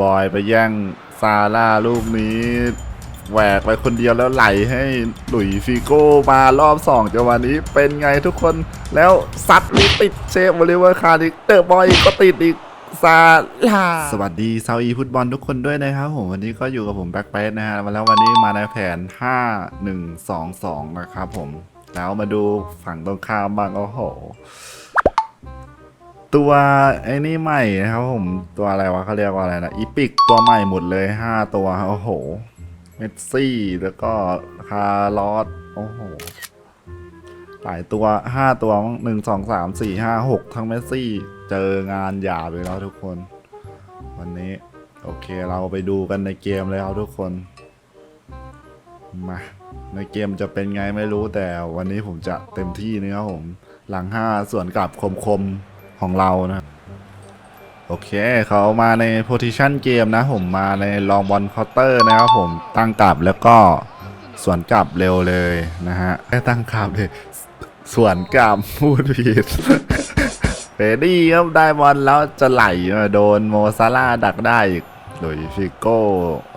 บอยไปแย่งซาร่าลูกนี้ แหวกไปคนเดียวแล้วไหลให้หลุยฟิโก้มารอบสองจังหวะนี้เป็นไงทุกคนแล้วซัดลิติดเชฟบริเวอร์คาร์ดิกเตอร์บอยก็ติดอีกซาร่าสวัสดีซาอีฟุตบอลทุกคนด้วยนะครับผมวันนี้ก็อยู่กับผมแบ็คเปสนะฮะแล้ววันนี้มาในแผน 5 1 2 2 นะครับผม แล้วมาดูฝั่งตรงข้ามบ้างโอ้โห ตัวไอ้นี่ใหม่นะครับผมตัวอะไรวะเขาเรียกว่าอะไรนะอีพิกตัวใหม่หมดเลยห้าตัวโอ้โหเมสซี่แล้วก็คาร์ลอสโอ้โหหลายตัวห้าตัวมั้งหนึ่งสองสามสี่ห้าหกทั้งเมสซี่เจองานหยาบเลยแล้วทุกคน วันนี้โอเคเราไปดูกันในเกมเลยครับทุกคนมาในเกมจะเป็นไงไม่รู้แต่วันนี้ผมจะเต็มที่นะครับผม หลังห้าส่วนกลับคมๆ ของเรานะโอเคเขามาในโพ i ิชันเกมนะผมมาในลองบอลเคาน์เตอร์นะครับผมตั้งกลับแล้วก็สวนกลับเร็วเลยนะฮะไม่ตั้งกลับเลยสวนกลับพูดผิดเฟดี้ครับได้บอลแล้วจะไหลมาโดนโมซาร่าดักได้อีกโดยฟิโก้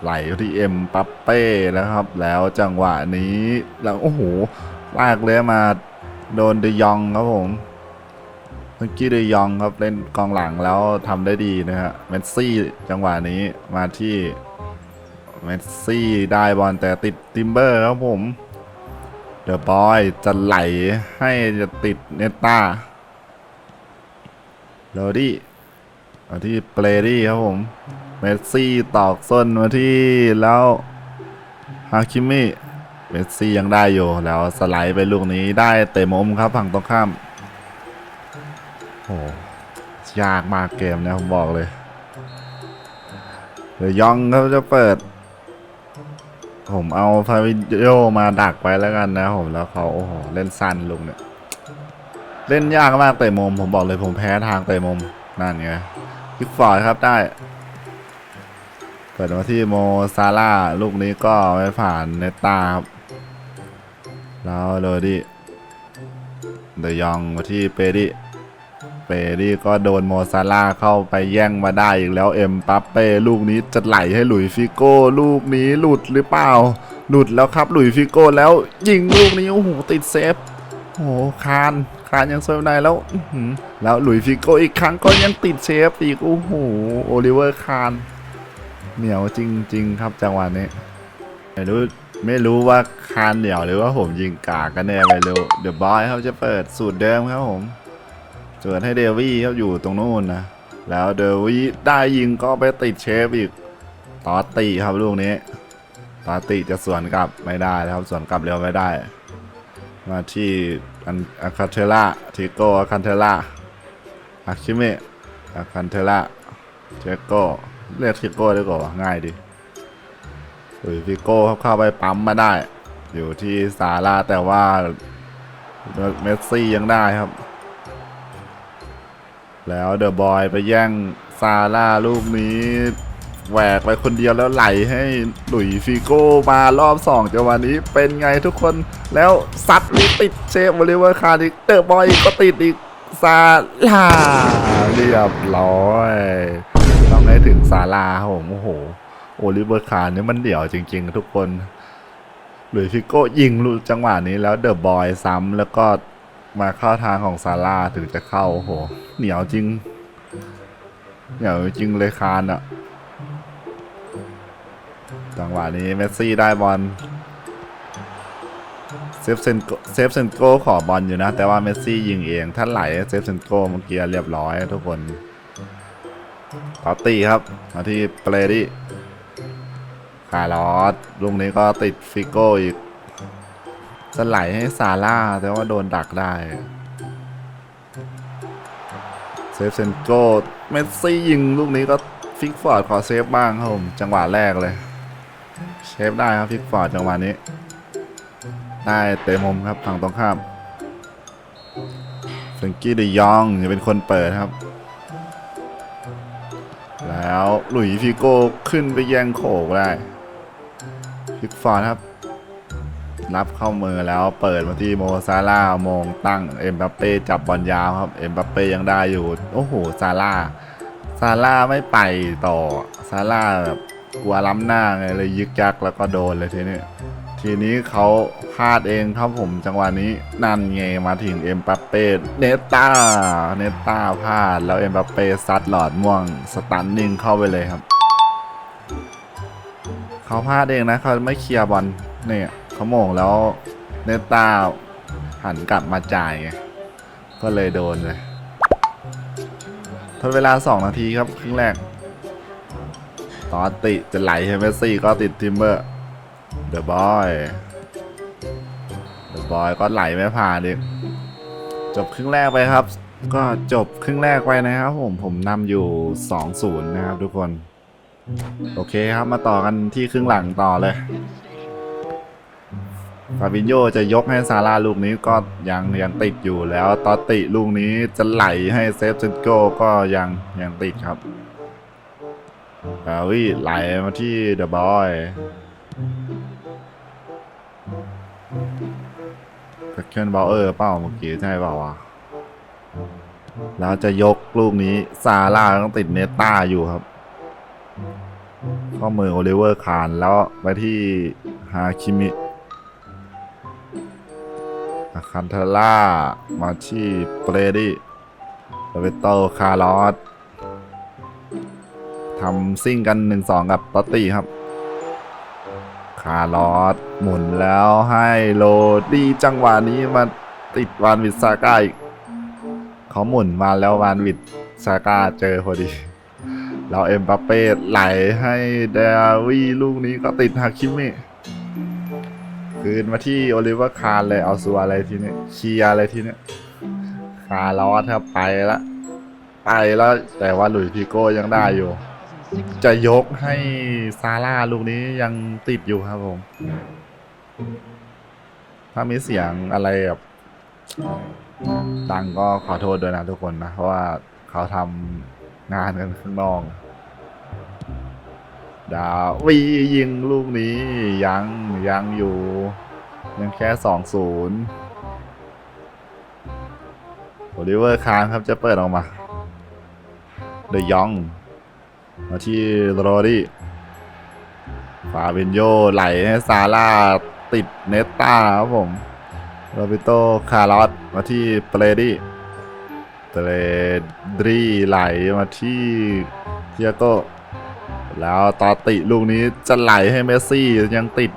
ไหลที่เอ็มปัปเป้นะครับ แล้วจังหวะนี้แล้วโอ้โหลากเลยมาโดนเดยองครับผม เมื่อกี้เดยองครับเล่นกองหลังแล้วทำได้ดีนะฮะเมสซี่จังหวะนี้มาที่เมสซี่ได้บอลแต่ติดติมเบอร์ครับผมเดอะบอยจะไหลให้จะติดเนต้าโรดี้มาที่เปรดี้ครับผม เมสซี่ตอกส้นมาที่แล้วฮาคิมิเมสซี่ยังได้อยู่แล้วสไลด์ไปลูกนี้ได้เตะมุมครับฝั่งตรงข้าม โอ้ยากมากเกมนะผมบอกเลยเดี๋ยวยองเขาจะเปิด ผมเอาฟาวิโยมาดักไว้แล้วกันนะผมแล้วเขาโอ้โหเล่นสั้นลุงเนี่ย เล่นยากมากเตะมุม ผมบอกเลยผมแพ้ทางเตะมุมนั่นไงพิกฟอร์ดครับได้ เปิดมาที่โมซาร่าลูกนี้ก็ไม่ผ่านเนตาครับ แล้วโรดี้เดยองมาที่เปดี้ เปรี่ก็โดนโมซาร่าเข้าไปแย่งมาได้อีกแล้วเอ็มปัปเป้ลูกนี้จะไหลให้หลุยฟิโก้ ลูกนี้หลุดหรือเปล่า หลุดแล้วครับหลุยฟิโก้แล้วยิงลูกนี้โอ้โหติดเซฟโอ้หคานคานยังเซฟได้แล้วแล้วหลุยฟิโก้อีกครั้งก็ยังติดเซฟอีกโอ้โหโอลิเวอร์คานเหนียวจริง ๆ ครับจังหวะนี้ไม่รู้ไม่รู้ว่าคานเหนียวหรือว่าผมยิงกากันแน่ไม่รู้เดอะบอยเขาจะเปิดสูตรเดิมครับผม เจอให้เดวี่เขาอยู่ตรงนู้นนะ แล้วเดวี่ได้ยิงก็ไปติดเชฟอีกตอตติครับลูกนี้ตอตติจะสวนกลับไม่ได้นะครับสวนกลับเร็วไม่ได้ มาที่อันอาคาเทล่าทิโกอาคันเทล่าอาคิเมะอาคันเทล่าเทโกเรียกทิโก้ดีกว่าง่ายดีอุยทิโก้เข้าไปปั๊มมาได้ อยู่ที่ซาร่าแต่ว่าเมสซี่ยังได้ครับ แล้วเดอะบอยไปแย่งซาร่าลูกนี้แหวกไปคนเดียวแล้วไหลให้หลุยฟิโก้มารอบสองจังหวะนี้เป็นไงทุกคนแล้วซัดลิติดเชฟบริเวอร์คาร์ดิกเตอร์บอยก็ติดอีกซาร่าเรียบร้อย ต้องให้ถึงซาร่าผมโอ้โหโอลิเวอร์คาร์นี่มันเดี่ยวจริง ๆ ทุกคนหลุยฟิโก้ยิงลูกจังหวะนี้แล้วเดอะบอยซ้ำแล้วก็ มาเข้าทางของซาร่าถึงจะเข้าโห เหนียวจริง เหนียวจริงเลยคานอะจังหวะนี้เมสซี่ได้บอลเซฟเซนโกเซฟเซนโกขอบอลอยู่นะ แต่ว่าเมสซี่ยิงเองถ้าไหลเซฟเซนโกเมื่อกี้เรียบร้อยทุกคนปาตีครับ มาที่เปรดี้คาร์ลอสลูกนี้ก็ติดฟิโก้อีก จะไหลให้ซาร่าแต่ว่าโดนดักได้เซฟเซนโกเมสซี่ยิงลูกนี้ก็ฟิกฟอร์ดขอเซฟบ้างครับผมจังหวะแรกเลยเชฟได้ครับฟิกฟอร์ดจังหวะนี้ ได้เตะมุมครับฝั่งตรงข้ามเฟรงกี้เดยองจะเป็นคนเปิดครับ แล้วหลุยฟิโก้ขึ้นไปแย่งโขกได้ฟิกฟอร์ดครับ รับเข้ามือแล้วเปิดมาที่โมซาร่าโมงตั้งเอ็มบัปเป้จับบอลยาวครับเอ็มบัปเป้ยังได้อยู่ โอ้โหซาร่าซาร่าไม่ไปต่อซาร่าแบบกลัวล้ำหน้าไงเลยยึกยักแล้วก็โดนเลยทีนี้ทีนี้เขาพลาดเองครับผมจังหวะนี้นั่นไงมาถึงเอ็มบัปเป้เนต้าเนต้าพลาดแล้วเอ็มบัปเป้ซัดหลอดม่วงสตันนิ่งเข้าไปเลยครับเขาพลาดเองนะเขาไม่เคลียร์บอลเนี่ย ขาโมงแล้วเนต้าหันกลับมาจ่ายไงก็เลยโดนเลยทดเวลา 2 นาทีครับ ครึ่งแรก ตอนติจะไหลให้เมสซี่ก็ติดทิมเบอร์เดอะบอยเดอะบอยก็ไหลไม่ผ่านอีกจบครึ่งแรกไปครับ ก็จบครึ่งแรกไปนะครับผมผมนำอยู่ 2-0 นะครับทุกคน โอเคครับมาต่อกันที่ครึ่งหลังต่อเลย ฟาบินโยจะยกให้ซาร่าลูกนี้ก็ยังยังติดอยู่แล้วตอติลูกนี้จะไหลให้เซฟเซนโกก็ยังยังติดครับบาวิไหลมาที่เดอะบอยเคนบอลเออร์เปล่าเมื่อกี้ใช่เปล่าวะแล้วจะยกลูกนี้ซาร่าต้องติดเนต้าอยู่ครับ ข้อมือโอลิเวอร์คานแล้วไปที่ฮาคิมิ คันเทล่า มาที่เปรดี้โรเบโตคาร์ลอสทำซิ่งกัน 1-2 กับตอตตี้ครับ คาร์ลอสหมุนแล้วให้โรดี้จังหวะนี้มาติดวานวิดซาก้าอีกเขาหมุนมาแล้ววานวิดซาก้าเจอพอดีเราเอ็มบัปเป้ไหลให้เดวีลูกนี้ก็ติดฮาคิมิ คืนมาที่โอลิเวอร์คาร์เลยเอาซัวอะไรทีนี้เคลียอะไรทีนี้คาร์ลอสครับไปละไปแล้วแต่ว่าหลุยส์พิโก้ยังได้อยู่ จะยกให้ซาร่าลูกนี้ยังติดอยู่ครับผม ถ้ามีเสียงอะไรแบบดังก็ขอโทษด้วยนะทุกคนนะ เพราะว่าเขาทำงานกันข้างนอก ดาวียิงลูกนี้ยังยังอยู่ ยังแค่สองศูนย์โอลิเวอร์คานครับจะเปิดออกมาเดยอง มาที่โรดี้ฟาเบนโยไหลให้ซาร่าติดเนตตาครับผมโรบิโตคาร์ลอสมาที่เปรดี้เปรดี้ไหลมาที่เทียโก แล้วตอติลูกนี้จะไหลให้เมสซี่ยังติด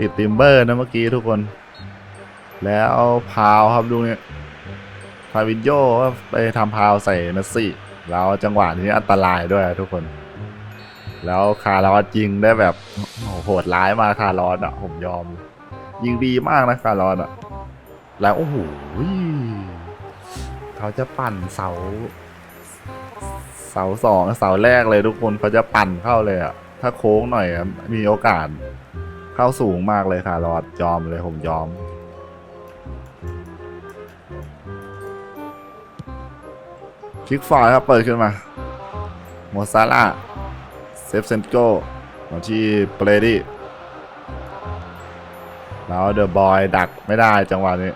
ติดติมเบอร์นะเมื่อกี้ทุกคน แล้วพาวครับลูกนี้พาวินโยไปทำพาวใส่เมสซี่ แล้วจังหวะนี้อันตรายด้วยทุกคน แล้วคาร์ลอสยิงได้แบบโหดร้ายมากคาร์ลอสอะผมยอม ยิงดีมากนะคาร์ลอสอะ แล้วโอ้โหเขาจะปั่นเสา เสาสองเสาแรกเลยทุกคนเขาจะปั่นเข้าเลยอะถ้าโค้งหน่อยมีโอกาส เข้าสูงมากเลยคาร์ลอสยอมเลยผมยอม คลิกฟอร์ดครับเปิดขึ้นมาโมซาร่าเซฟเซนโกมาที่เปรดี้แล้วเดอะบอยดักไม่ได้จังหวะนี้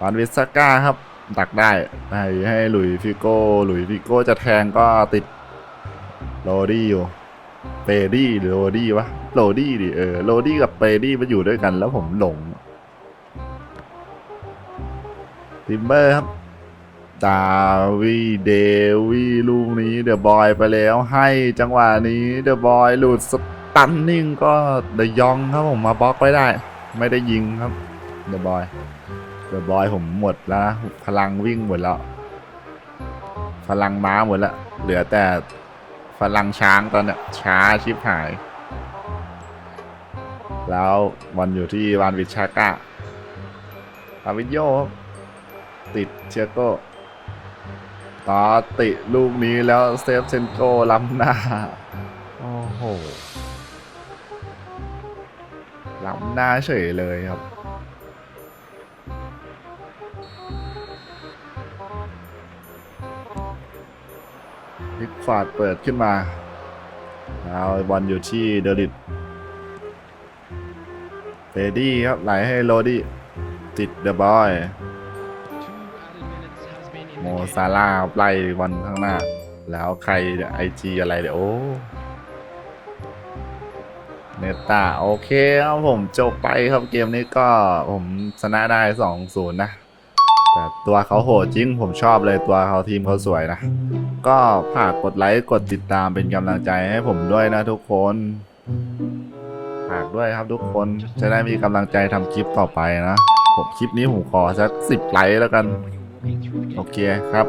วานวิสก้าครับ ดักได้ให้ให้หลุยฟิโก้ หลุยฟิโก้จะแทงก็ติดโรดี้อยู่เปรดี้หรือโรดี้วะโรดี้ดิเออโรดี้กับเปรดี้มาอยู่ด้วยกันแล้วผมหลงทิมเบอร์ครับดาวีเดวีลูกนี้เดอะบอยไปแล้วให้จังหวะนี้เดอะบอยหลุดสตันนิ่งก็เดยองครับผมมาบล็อกไว้ได้ ไม่ได้ยิงครับเดอะบอย เดอะบอยผมหมดแล้วนะพลังวิ่งหมดแล้ว พลังม้าหมดแล้วเหลือแต่พลังช้างตอนเนี้ยช้าชิบหาย แล้วบอลอยู่ที่วานวิชาก้าอาวินโยครับติดเชียโก้ต่อติลูกนี้แล้วเซฟเซนโกล้ำหน้า โอ้โหล้ำหน้าเฉยเลยครับ พิกฟาดเปิดขึ้นมาแล้วบอลอยู่ที่เดลิตเบดี้ครับไหลให้โรดี้ติดเดอะบอยโมซาร่าไล่วันข้างหน้า แล้วใครไอจีอะไรเดี๋ยวโอ้เนต้าโอเคครับผมจบไปครับเกมนี้ก็ผมชนะได้ 2-0 นะ แต่ตัวเขาโหดจริงผมชอบเลยตัวเขาทีมเขาสวยนะ ก็ฝากกดไลค์กดติดตามเป็นกำลังใจให้ผมด้วยนะทุกคนฝากด้วยครับทุกคนจะได้มีกำลังใจทำคลิปต่อไปนะ ผมคลิปนี้ผมขอสักสิบไลค์แล้วกัน โอเคครับ